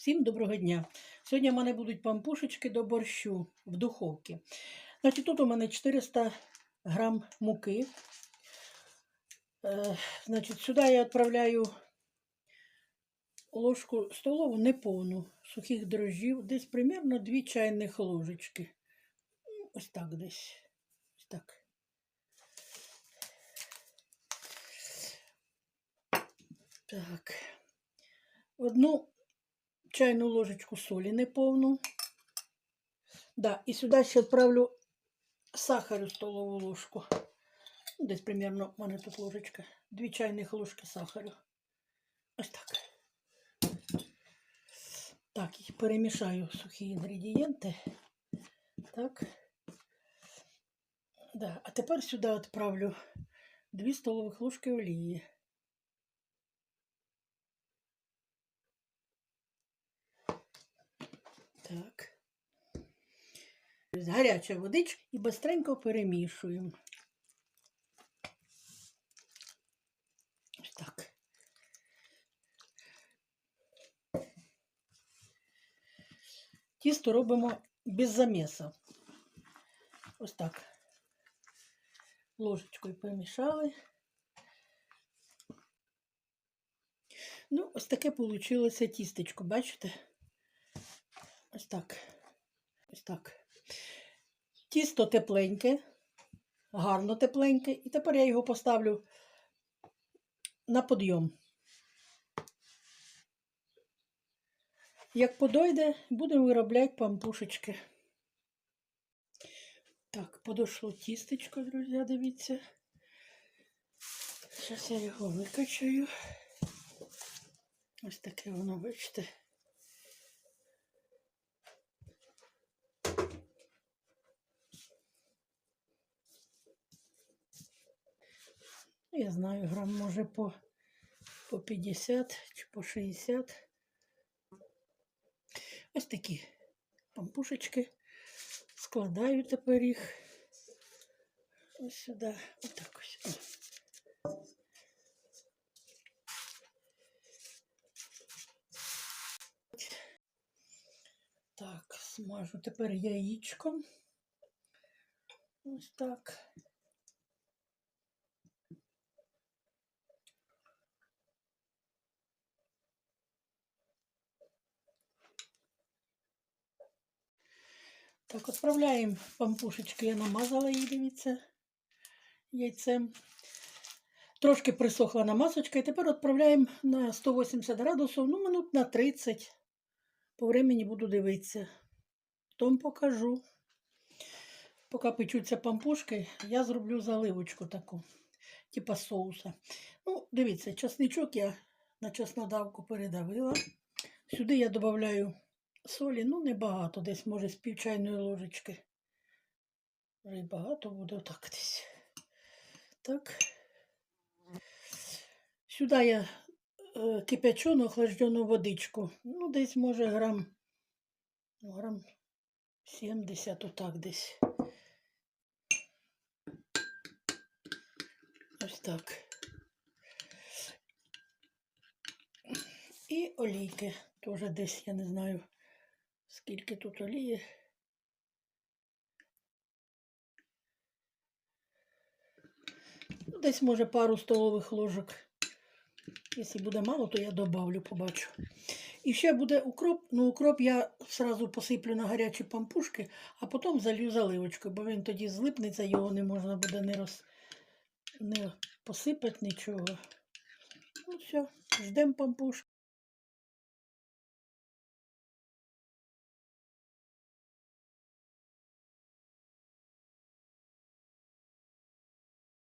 Всім доброго дня! Сьогодні в мене будуть пампушечки до борщу в духовці. Значить, тут у мене 400 грам муки. Е, значить, сюди я відправляю ложку столову неповну сухих дрожжів, десь примерно 2 чайних ложечки. Ну, Ось так десь. Ось так. Так. Одну чайну ложечку солі неповну. Да, і сюди ще відправлю сахару столову ложку. Ну, Десь примерно в мене тут ложечка. Дві чайних ложки сахару. Ось так. Так, і перемішаю сухі інгредієнти. Так. Да. А тепер сюди відправлю 2 столових ложки олії. Так. Гаряча водичка і бистренько перемішуємо. Так. Тісто робимо без заміса. Ось так. Ложечкою помішали. Ну, ось таке вийшло тістечко, бачите? Так. Так. Тісто тепленьке, гарно тепленьке. І тепер я його поставлю на подйом. Як подойде, будемо виробляти пампушечки. Так, подошло тістечко, друзі, дивіться. Зараз я його викачаю. Ось таке воно, бачите. Я знаю, грам може по, по 50 чи по 60. Ось такі пампушечки. Складаю тепер їх ось сюди. Отак ось. О. Так, смажу тепер яєчком. Ось так. Так, відправляємо пампушечки. Я намазала її, дивіться, яйцем. Трошки присохла намазочка. І тепер відправляємо на 180 градусів, ну, минут на 30. По времени буду дивитися. Потім покажу. Поки печуться пампушки, я зроблю заливочку таку, типа соуса. Ну, дивіться, часничок я на чеснодавку передавила. Сюди я додаю солі, ну небагато, десь, може, з пів чайної ложечки. Й багато буде так десь. Так. Сюди я е, кипячену, охлаждену водичку. Ну, десь, може, грам, ну, грам 70, отак десь. Ось так. І олійки теж десь, я не знаю, скільки тут олії. Десь, може, пару столових ложок. Якщо буде мало, то я добавлю, побачу. І ще буде укроп. Ну, укроп я сразу посиплю на гарячі пампушки, а потім залью заливочкою, бо він тоді злипнеться, його не можна буде не, роз... не посипати нічого. Ну все, ждемо пампушки.